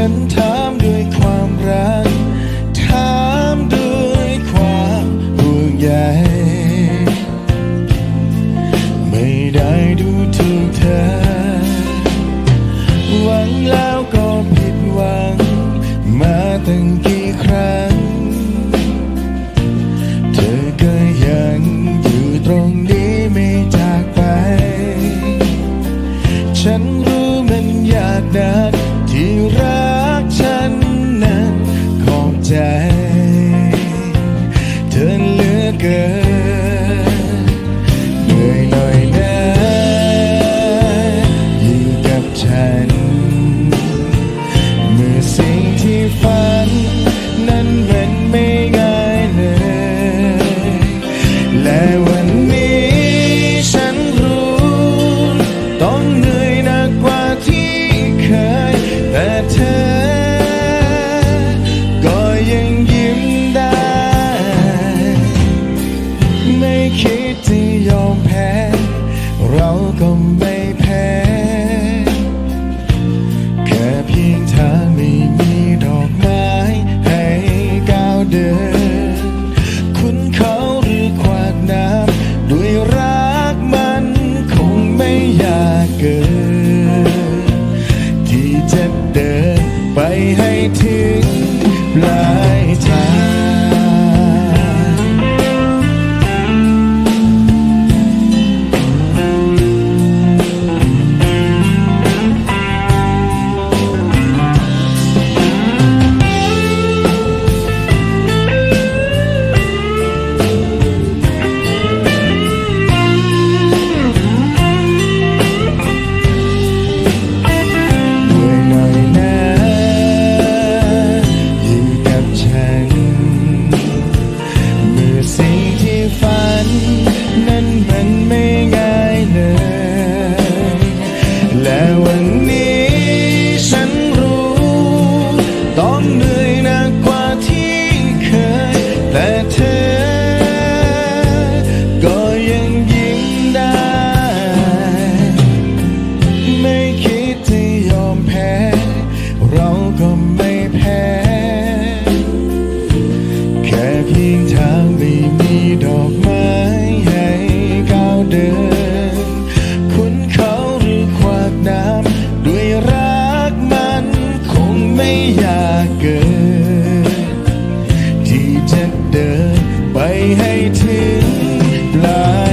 ฉันถามด้วยความรัก ถามด้วยความห่วงใยไม่ได้ดูถูกเธอ หวังแล้วก็ผิดหวัง มาตั้งกี่ครั้ง เธอก็ยังอยู่ตรงนี้ไม่จากไป ฉัน ไม่คิดที่ยอมแพ้ เราก็ไม่แพ้ แค่เพียงเธอไม่มีดอกไม้ให้ก้าวเดิน คุณเขาหรือขวากน้ำด้วยรักมันคงไม่อยากเกิดที่จะเดินไปให้ถึงปลาย จะเดินไปให้ถึงปลาย